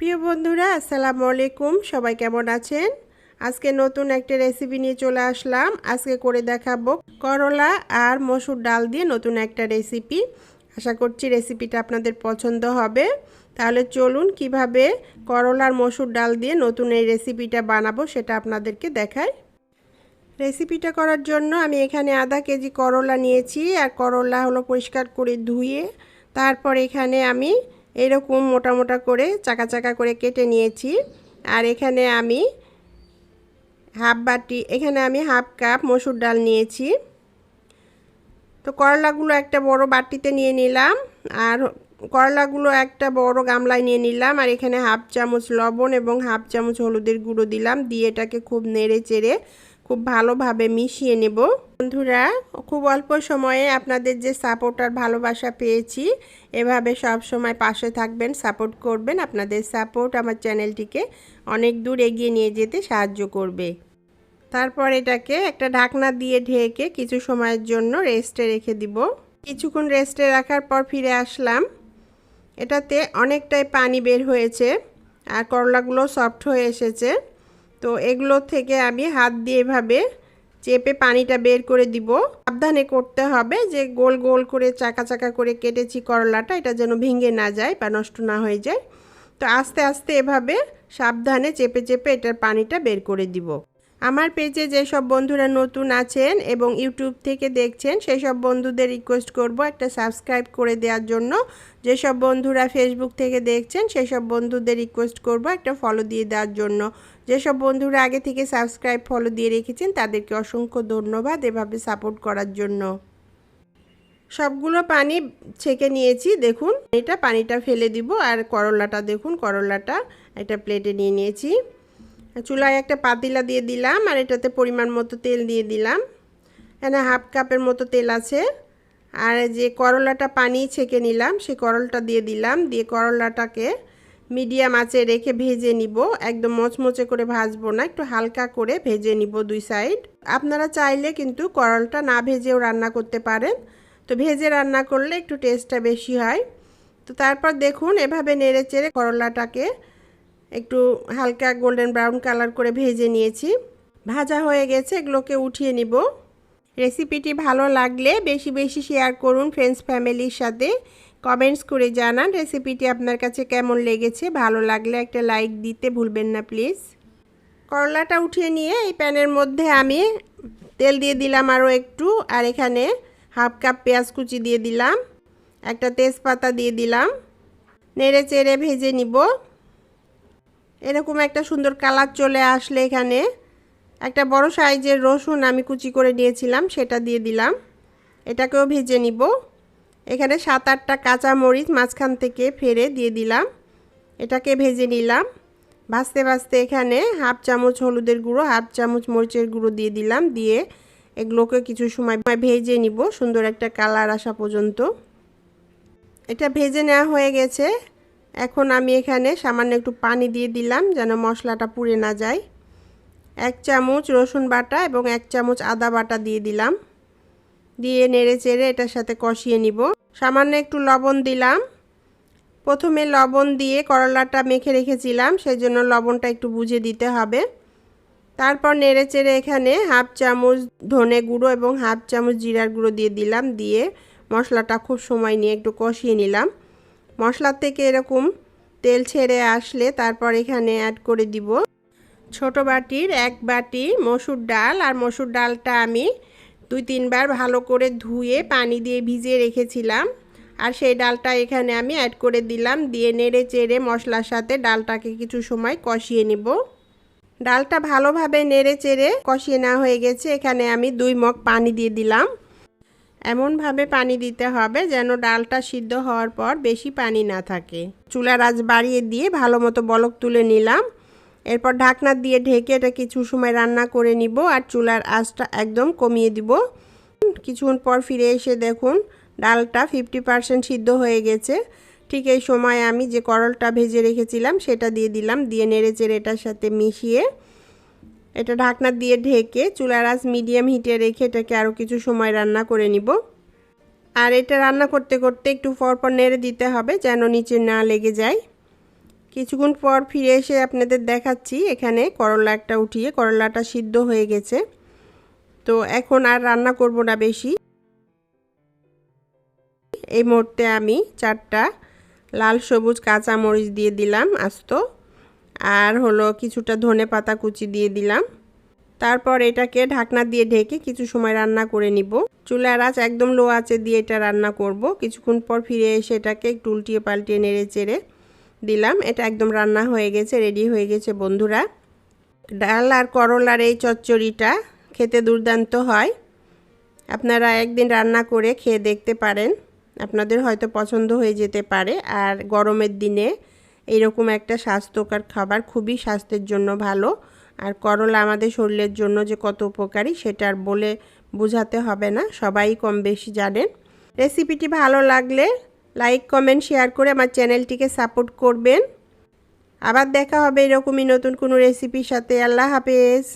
প্রিয় বন্ধুরা, আসসালামু আলাইকুম। সবাই কেমন আছেন? আজকে নতুন একটা রেসিপি নিয়ে চলে আসলাম। আজকে করে দেখাবো করলা আর মসুর ডাল দিয়ে নতুন একটা রেসিপি আশা করছি রেসিপিটা আপনাদের পছন্দ হবে। তাহলে চলুন কীভাবে করলা আর মসুর ডাল দিয়ে নতুন এই রেসিপিটা বানাবো সেটা আপনাদেরকে দেখাই। রেসিপিটা করার জন্য আমি এখানে আধা কেজি করলা নিয়েছি। আর করলা হলো পরিষ্কার করে ধুয়ে, তারপর এখানে আমি এরকম মোটা মোটা করে, চাকা চাকা করে কেটে নিয়েছি। আর এখানে আমি হাফ বাটি, এখানে আমি হাফ কাপ মসুর ডাল নিয়েছি। তো করলাগুলো একটা বড় বাটিতে নিয়ে নিলাম, আর করলাগুলো একটা বড় গামলায় নিয়ে নিলাম, আর এখানে হাফ চামচ লবণ এবং হাফ চামচ হলুদের গুঁড়ো দিলাম, দিয়ে এটাকে খুব নেড়ে চেড়ে খুব ভালোভাবে মিশিয়ে নেব। বন্ধুরা, খুব অল্প সময়ে আপনাদের যে সাপোর্ট আর ভালোবাসা পেয়েছি, এভাবে সব সময় পাশে থাকবেন সাপোর্ট করবেন। আপনাদের সাপোর্ট আমার চ্যানেলটিকে অনেক দূর এগিয়ে নিয়ে যেতে সাহায্য করবে। তারপর এটাকে একটা ঢাকনা দিয়ে ঢেকে কিছু সময়ের জন্য রেস্টে রেখে দিব। কিছুক্ষণ রেস্টে রাখার পর ফিরে আসলাম। এটাতে অনেকটাই পানি বের হয়েছে আর করলাগুলো সফট হয়ে এসেছে। তো এগুলো থেকে আমি হাত দিয়ে এভাবে চেপে পানিটা বের করে দিব। সাবধানে করতে হবে যে গোল গোল করে, চাকা চাকা করে কেটেছি করলাটা, এটা যেন ভেঙে না যায় বা নষ্ট না হয়ে যায়। তো আস্তে আস্তে এভাবে সাবধানে চেপে চেপে এটার পানিটা বের করে দিব। আমার পেজে যেসব বন্ধুরা নতুন আছেন এবং ইউটিউব থেকে দেখছেন সেই সব বন্ধুদের রিকোয়েস্ট করব একটা সাবস্ক্রাইব করে দেওয়ার জন্য। যেসব বন্ধুরা ফেসবুক থেকে দেখছেন সেই সব বন্ধুদের রিকোয়েস্ট করব একটা ফলো দিয়ে দেওয়ার জন্য। যেসব বন্ধুরা আগে থেকে সাবস্ক্রাইব ফলো দিয়ে রেখেছেন, তাদেরকে অসংখ্য ধন্যবাদ এভাবে সাপোর্ট করার জন্য। সবগুলো পানি ছেঁকে নিয়েছি, দেখুন। এটা পানিটা ফেলে দিব, আর করলাটা দেখুন, করলাটা একটা প্লেটে নিয়ে নিয়েছি। চুলায় একটা পাতিলা দিয়ে দিলাম আর এটাতে পরিমাণ মতো তেল দিয়ে দিলাম। এখানে হাফ কাপের মতো তেল আছে। আর যে করলাটা পানি ছেঁকে নিলাম, সেই করলটা দিয়ে দিলাম। দিয়ে করলাটাকে মিডিয়াম আঁচে রেখে ভেজে নিব। একদম মচমচে করে ভাজবো না, একটু হালকা করে ভেজে নিব দুই সাইড। আপনারা চাইলে কিন্তু করলটা না ভেজেও রান্না করতে পারেন। তো ভেজে রান্না করলে একটু টেস্টটা বেশি হয়। তো তারপর দেখুন, এভাবে নেড়ে চেড়ে করলাটাকে একটু হালকা গোল্ডেন ব্রাউন কালার করে ভেজে নিয়েছি। ভাজা হয়ে গেছে, এগুলোকে উঠিয়ে নিব। রেসিপিটি ভালো লাগলে বেশি বেশি শেয়ার করুন ফ্রেন্ডস, ফ্যামিলির সাথে। কমেন্টস করে জানান রেসিপিটি আপনার কাছে কেমন লেগেছে। ভালো লাগলে একটা লাইক দিতে ভুলবেন না, প্লিজ। করলাটা উঠিয়ে নিয়ে এই প্যানের মধ্যে আমি তেল দিয়ে দিলাম আরও একটু, আর এখানে হাফ কাপ পেঁয়াজ কুচি দিয়ে দিলাম, একটা তেজপাতা দিয়ে দিলাম। নেড়ে চেড়ে ভেজে নিব। এরকম একটা সুন্দর কালার চলে আসলে এখানে। একটা বড় সাইজের রসুন আমি কুচি করে নিয়েছিলাম, সেটা দিয়ে দিলাম। এটাকেও ভেজে নিব। এখানে সাত আটটা কাঁচা মরিচ মাঝখান থেকে ফেরে দিয়ে দিলাম। এটাকে ভেজে নিলাম। ভাজতে ভাজতে এখানে হাফ চামচ হলুদের গুঁড়ো, হাফ চামচ মরিচের গুঁড়ো দিয়ে দিলাম। দিয়ে এগুলোকে কিছু সময় ভেজে নিব, সুন্দর একটা কালার আসা পর্যন্ত। এটা ভেজে নেওয়া হয়ে গেছে। এখন আমি এখানে সামান্য একটু পানি দিয়ে দিলাম যেন মশলাটা পুড়ে না যায়। এক চামচ রসুন বাটা এবং এক চামচ আদা বাটা দিয়ে দিলাম। দিয়ে নেড়ে চেড়ে এটার সাথে কষিয়ে নিব। সামান্য একটু লবণ দিলাম। প্রথমে লবণ দিয়ে করলাটা মেখে রেখেছিলাম সেই জন্য লবণটা একটু বুঝে দিতে হবে। তারপর নেড়ে চেড়ে এখানে হাফ চামচ ধনে গুঁড়ো এবং হাফ চামচ জিরার গুঁড়ো দিয়ে দিলাম। দিয়ে মশলাটা খুব সময় নিয়ে একটু কষিয়ে নিলাম। মশলার থেকে এরকম তেল ছেড়ে আসলে তারপর এখানে অ্যাড করে দিব। ছোট বাটির এক বাটি মসুর ডাল, আর মসুর ডালটা আমি দুই তিনবার ভালো করে ধুয়ে পানি দিয়ে ভিজিয়ে রেখেছিলাম। আর সেই ডালটা এখানে আমি অ্যাড করে দিলাম, দিয়ে নেড়ে চেড়ে মশলার সাথে ডালটাকে কিছু সময় কষিয়ে নিব। ডালটা ভালোভাবে নেড়ে চেড়ে কষিয়ে নেওয়া হয়ে গেছে, এখানে আমি দুই মগ পানি দিয়ে দিলাম। এমনভাবে পানি দিতে হবে যেন ডালটা সিদ্ধ হওয়ার পর বেশি পানি না থাকে। চুলার আঁচ বাড়িয়ে দিয়ে ভালো মতো বলক তুলে নিলাম। এরপর ঢাকনা দিয়ে ঢেকে এটা কিছু সময় রান্না করে নিব আর চুলার আঁচটা একদম কমিয়ে দিব। কিছুক্ষণ পর ফিরে এসে দেখুন, ডালটা ফিফটি পারসেন্ট সিদ্ধ হয়ে গেছে। ঠিক এই সময় আমি যে করলটা ভেজে রেখেছিলাম সেটা দিয়ে দিলাম, দিয়ে নেড়ে চেড়ে এটার সাথে মিশিয়ে এটা ঢাকনা দিয়ে ঢেকে চুলার আঁচ মিডিয়াম হিটে রেখে এটাকে আরও কিছু সময় রান্না করে নিব। আর এটা রান্না করতে করতে একটু পরপর নেড়ে দিতে হবে যেন নিচে না লেগে যায়। কিছুক্ষণ পর ফিরে এসে আপনাদের দেখাচ্ছি, এখানে করলা একটা উঠিয়ে করলাটা সিদ্ধ হয়ে গেছে। তো এখন আর রান্না করব না বেশি। এই মুহূর্তে আমি চারটা লাল সবুজ কাঁচা মরিচ দিয়ে দিলাম আস্ত। আর হলো কিছুটা ধনে পাতা কুচি দিয়ে দিলাম। তারপর এটাকে ঢাকনা দিয়ে ঢেকে কিছু সময় রান্না করে নিব। চুলার আঁচ একদম লো আঁচে দিয়ে এটা রান্না করব। কিছুক্ষণ পর ফিরে এসে এটাকে একটু উল্টিয়ে পাল্টিয়ে নেড়ে চেড়ে দিলাম। এটা একদম রান্না হয়ে গেছে রেডি হয়ে গেছে বন্ধুরা। ডাল আর করলার এই চচ্চড়িটা খেতে দুর্দান্ত হয়। আপনারা একদিন রান্না করে খেয়ে দেখতে পারেন। আপনাদের হয়তো পছন্দ হয়ে যেতে পারে। আর গরমের দিনে এইরকম একটা স্বাস্থ্যকর খাবার খুবই স্বাস্থ্যের জন্য ভালো। আর করলা আমাদের শরীরের জন্য যে কত উপকারী সেটা আর বলে বোঝাতে হবে না, সবাই কম বেশি জানেন। রেসিপিটি ভালো লাগলে লাইক, কমেন্ট, শেয়ার করে আমার চ্যানেলটিকে সাপোর্ট করবেন। আবার দেখা হবে এরকমই নতুন কোনো রেসিপির সাথে। আল্লাহ হাফেজ।